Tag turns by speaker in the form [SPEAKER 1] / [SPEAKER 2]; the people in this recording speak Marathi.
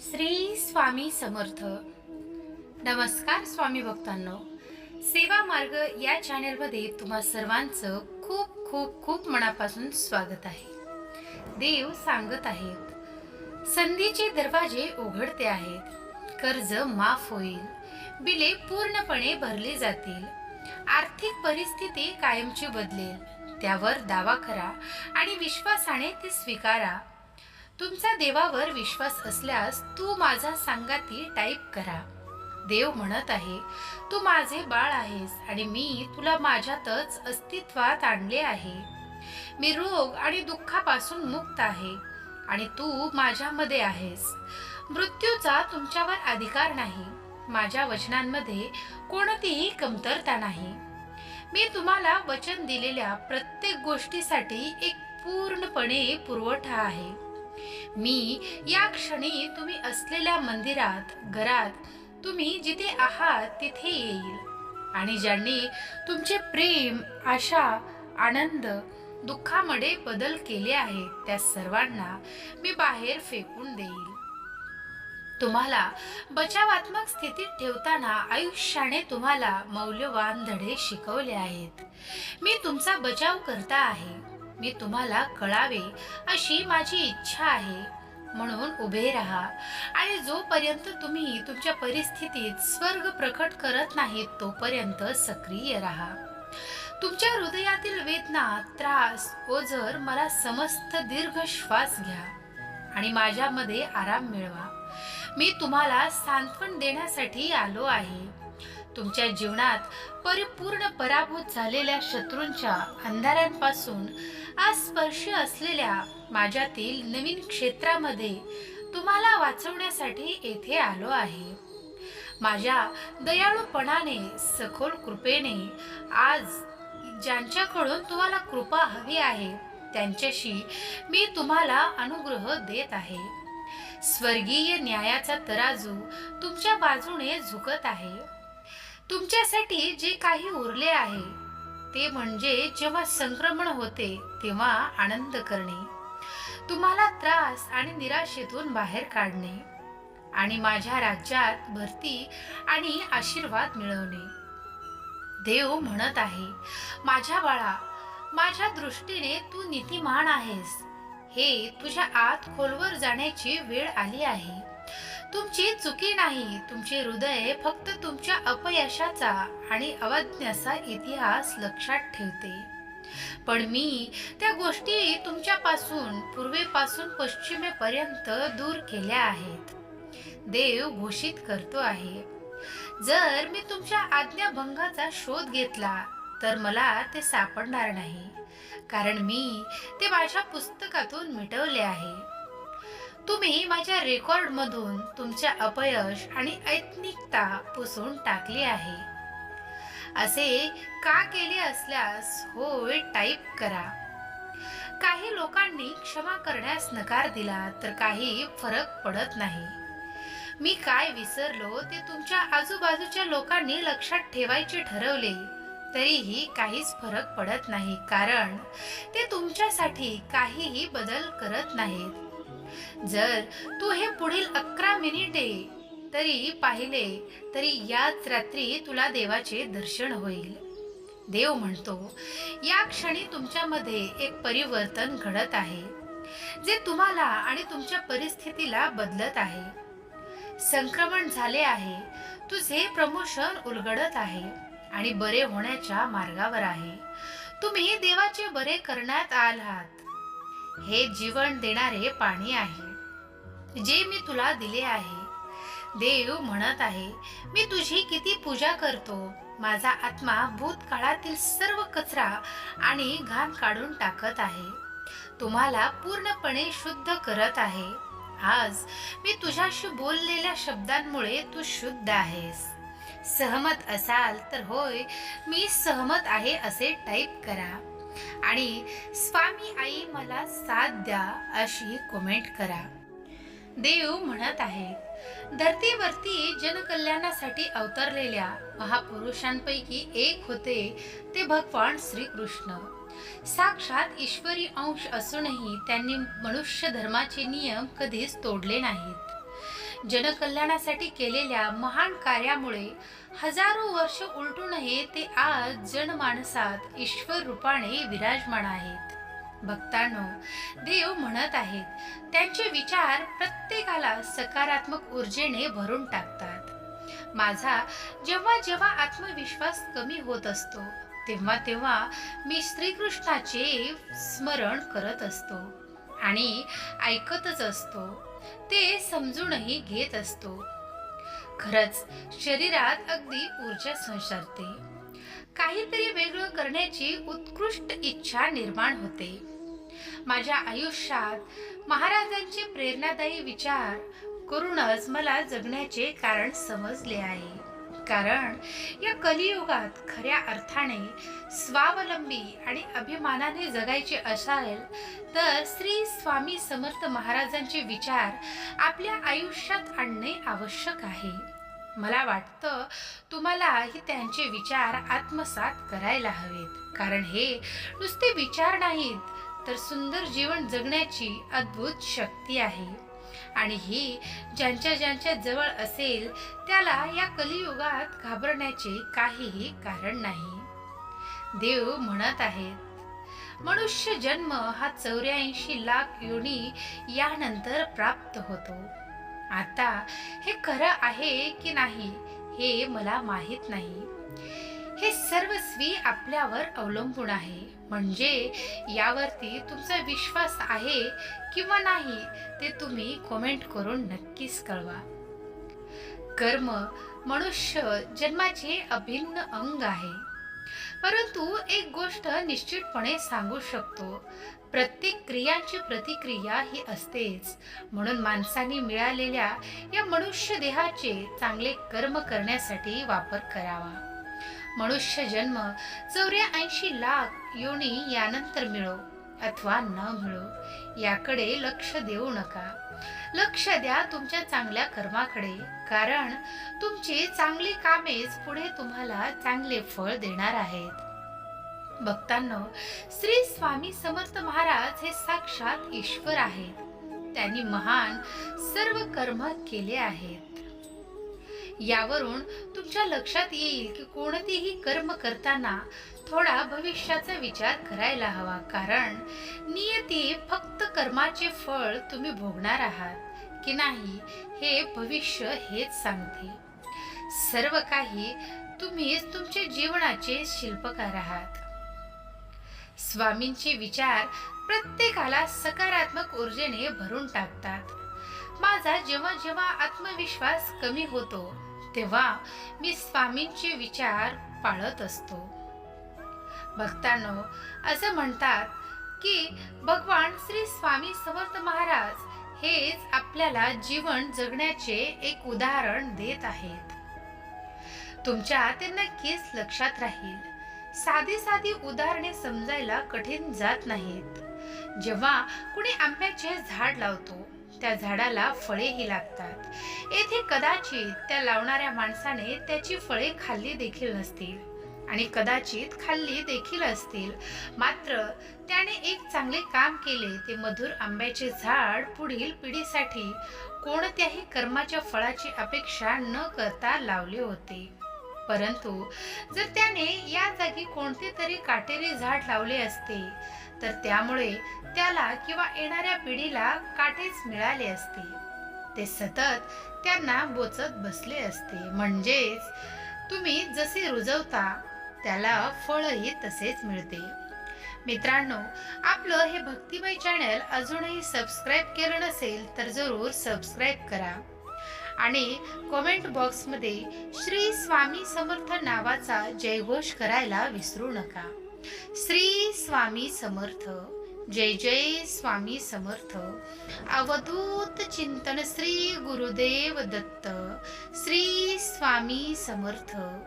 [SPEAKER 1] श्री स्वामी समर्थ. नमस्कार स्वामी भक्तांनो. सेवा मार्ग या चॅनेलमध्ये तुम्हा सर्वांचं खूप खूप खूप मनापासून स्वागत आहे. देव सांगत आहेत संधीचे दरवाजे उघडते आहेत कर्ज माफ होईल बिले पूर्णपणे भरले जातील आर्थिक परिस्थिती कायमची बदलेल त्यावर दावा करा आणि विश्वासाने ते स्वीकारा. तुमचा देवावर विश्वास असल्यास तू माझा सांगाती टाईप करा. देव म्हणत आहे तू माझे बाळ आहेस आणि मी तुला माझ्यातच अस्तित्वात आणले आहे. मी रोग आणि दुःखापासून मुक्त आहे आणि तू माझ्यामध्ये आहेस. मृत्यूचा तुमच्यावर अधिकार नाही. माझ्या वचनांमध्ये कोणतीही कमतरता नाही. मी तुम्हाला वचन दिलेल्या प्रत्येक गोष्टीसाठी एक पूर्णपणे पुरवठा आहे. मी या क्षणी तुम्ही असलेल्या मंदिरात घरात तुम्ही जिथे आहात तिथे येईल. आणि ज्यांनी तुमचे प्रेम आशा आनंद दुःखामध्ये बदल केले आहेत त्या सर्वांना मी बाहेर फेकून देईल. तुम्हाला बचावात्मक स्थितीत ठेवताना आयुष्याने तुम्हाला मौल्यवान धडे शिकवले आहेत. मी तुमचा बचाव करता आहे. मी तुम्हाला कळावे अशी माझी इच्छा आहे. म्हणून उभे राहा. आणि जोपर्यंत तुम्ही तुमच्या परिस्थितीत स्वर्ग प्रकट करत नाहीत तोपर्यंत सक्रिय राहा. तुमच्या हृदयातील वेदना त्रास ओझर मला समस्त दीर्घ श्वास घ्या आणि माझ्यामध्ये आराम मिळवा. मी तुम्हाला सांत्वन देण्यासाठी आलो आहे. तुमच्या जीवनात परिपूर्ण पराभूत झालेल्या शत्रूंच्या अंधारांपासून अस्पर्श असलेल्या माझ्यातील नवीन क्षेत्रामध्ये तुम्हाला वाचवण्यासाठी येथे आलो आहे. माझ्या दयाळूपणाने सखोल कृपेने आज ज्यांच्याकडून तुम्हाला कृपा हवी आहे त्यांच्याशी मी तुम्हाला अनुग्रह देत आहे. स्वर्गीय न्यायाचा तराजू तुमच्या बाजूने झुकत आहे. तुमच्यासाठी जे काही उरले आहे ते म्हणजे जेव्हा संक्रमण होते तेव्हा आनंद करणे. तुम्हाला त्रास आणि निराशेतून बाहेर काढणे आणि माझ्या राज्यात भरती आणि आशीर्वाद मिळवणे. देव म्हणत आहे माझ्या बाळा माझ्या दृष्टीने तू नीतिमान आहेस. हे तुझ्या आत खोलवर जाण्याची वेळ आली आहे. तुमची चुकी नाही तुमचे हृदय फक्त तुमच्या अपयशाचा आणि अवज्ञाचा इतिहास लक्षात ठेवते. पण मी त्या गोष्टी तुमच्यापासून पूर्वेपासून पश्चिमेपर्यंत दूर केल्या आहेत. देव घोषित करतो आहे. जर मी तुमच्या आज्ञाभंगाचा शोध घेतला तर मला ते सापडणार नाही. कारण मी ते माझ्या पुस्तकातून मिटवले आहे. तुम्ही माझ्या रेकॉर्डमधून तुमच्या अपयश आणि ऐत्निकता पुसून टाकली आहे. असे का केले असल्यास होय टाईप करा. काही लोकांनी क्षमा करण्यास नकार दिला तर काही फरक पडत नाही. मी काय विसरलो ते तुमच्या आजूबाजूच्या लोकांनी लक्षात ठेवायचे ठरवले. तरीही काहीच फरक पडत नाही कारण ते तुमच्यासाठी काहीही बदल करत नाहीत. जर तू हे पुढील अकरा मिनिटे तरी पाहिले तरी याच रात्री तुला देवाचे दर्शन होईल. देव म्हणतो या क्षणी तुमच्यामध्ये एक परिवर्तन घडत आहे जे तुम्हाला आणि तुमच्या परिस्थितीला बदलत आहे. संक्रमण झाले आहे तुझे प्रमोशन उलगडत आहे आणि बरे होण्याच्या मार्गावर आहे. तुम्ही देवाचे बरे करण्यात आलात. हे जीवन देणारे पाणी आहे. जे मी तुला दिले आहे. देव म्हणत आहे मी तुझी किती पूजा करतो. माझा आत्मा भूतकाळातील सर्व कचरा आणि घाण काढून टाकत आहे. तुम्हाला पूर्णपणे शुद्ध करत आहे. आज मी तुझ्याशी बोललेल्या शब्दांमुळे तू शुद्ध आहेस. सहमत असाल तर होय मी सहमत आहे असे टाईप करा. आणि स्वामी आई मला साथ द्या अशी कमेंट करा. देव म्हणत आहे धरतीवरती जनकल्याणासाठी अवतरलेल्या महापुरुषांपैकी एक होते ते भगवान श्रीकृष्ण. साक्षात ईश्वरी अंश असूनही त्यांनी मनुष्य धर्माचे नियम कधीच तोडले नाहीत. जनकल्याणासाठी केलेल्या महान कार्यामुळे हजारो वर्ष उलटूनही ते आज जनमानसात ईश्वर रूपाने विराजमान आहेत. भक्तांनो देव म्हणत आहेत त्यांचे विचार प्रत्येकाला सकारात्मक ऊर्जेने भरून टाकतात. माझा जेव्हा जेव्हा आत्मविश्वास कमी होत असतो तेव्हा तेव्हा मी श्रीकृष्णाचे स्मरण करत असतो आणि ऐकतच असतो. ते समजूनही घेत असतो. खरंच शरीरात अगदी ऊर्जा संसारते. काहीतरी वेगळं करण्याची उत्कृष्ट इच्छा निर्माण होते. माझ्या आयुष्यात महाराजांचे प्रेरणादायी विचार करूनच मला जगण्याचे कारण समजले आहे. कारण या कलियुगात खऱ्या अर्थाने स्वावलंबी आणि अभिमानाने जगायचे असाल तर श्री स्वामी समर्थ महाराजांचे विचार आपल्या आयुष्यात आणणे आवश्यक आहे. मला वाटतं तुम्हाला ही त्यांचे विचार आत्मसात करायला हवेत. कारण हे नुसते विचार नाहीत तर सुंदर जीवन जगण्याची अद्भुत शक्ती आहे. आणि ही ज्यांच्या ज्यांच्या जवळ असेल त्याला या कलियुगात घाबरण्याचे काहीही कारण नाही. देव म्हणत आहेत मनुष्य जन्म हा चौऱ्याऐंशी लाख योनी यानंतर प्राप्त होतो. आता हे खरं आहे की नाही हे मला माहीत नाही. हे सर्वस्वी आपल्यावर अवलंबून आहे. म्हणजे यावरती तुमचा विश्वास आहे किंवा नाही ते तुम्ही कमेंट करून नक्कीच कळवा. कर्म मनुष्य जन्माचे अभिन्न अंग आहे. परंतु एक गोष्ट निश्चितपणे सांगू शकतो. प्रत्येक क्रियांची प्रतिक्रिया ही असतेच. म्हणून माणसांनी मिळालेल्या या मनुष्य देहाचे चांगले कर्म करण्यासाठी वापर करावा. मनुष्य जन्म चौऱ्याऐंशी लाख योनी यानंतर मिळो अथवा न मिळो याकडे लक्ष देऊ नका. लक्ष द्या तुमच्या चांगल्या कर्माकडे कारण तुमची चांगली कामेच पुढे तुम्हाला चांगले फळ देणार आहेत. भक्तांनो श्री स्वामी समर्थ महाराज हे साक्षात ईश्वर आहेत. त्यांनी महान सर्व कर्म केले आहेत. यावरून तुमच्या लक्षात येईल की कोणतेही कर्म करताना थोडा भविष्याचा विचार करायला हवा. कारण नियती फक्त कर्माचे फळ तुम्ही भोगणार आहात की नाही हे भविष्य हेच सांगते. सर्व काही तुम्हीच तुमचे जीवनाचे शिल्पकार आहात. स्वामींचे विचार प्रत्येकाला सकारात्मक ऊर्जेने भरून टाकतात. माझा जेव्हा जेव्हा आत्मविश्वास कमी होतो तेव्हा मी स्वामींचे विचार पाळत असतो. भक्तांनो असं म्हणतात की भगवान श्री स्वामी समर्थ महाराज हेच आपल्याला जीवन जगण्याचे एक उदाहरण देत आहेत. तुमच्या ते नक्कीच लक्षात राहील. साधी साधी उदाहरणे समजायला कठीण जात नाहीत. जेव्हा कुणी आंब्याचे झाड लावतो त्या झाडाला फळेही लागतात. येथे कदाचित त्या लावणाऱ्या माणसाने त्याची फळे खाल्ली देखील नसतील. आणि कदाचित खाल्ली देखील असतील. मात्र त्याने एक चांगले काम केले ते मधुर आंब्याचे झाड पुढील पिढीसाठी कोणत्याही कर्माच्या फळाची अपेक्षा न करता लावले होते. परंतु जर त्याने या जागी कोणते तरी काटेरी झाड लावले असते तर त्यामुळे त्याला किंवा येणाऱ्या पिढीला काटेच मिळाले असते. ते सतत त्यांना बोचत बसले असते. म्हणजेच तुम्ही जसे रुजवता त्याला फळही तसेच मिळते. मित्रांनो आपलं हे भक्तिमय चॅनल अजूनही सबस्क्राईब केलं नसेल तर जरूर सबस्क्राईब करा. आणि कमेंट बॉक्समध्ये श्री स्वामी समर्थ नावाचा जयघोष करायला विसरू नका. श्री स्वामी समर्थ जय जय स्वामी समर्थ. अवधूत चिंतन श्री गुरुदेव दत्त श्री स्वामी समर्थ.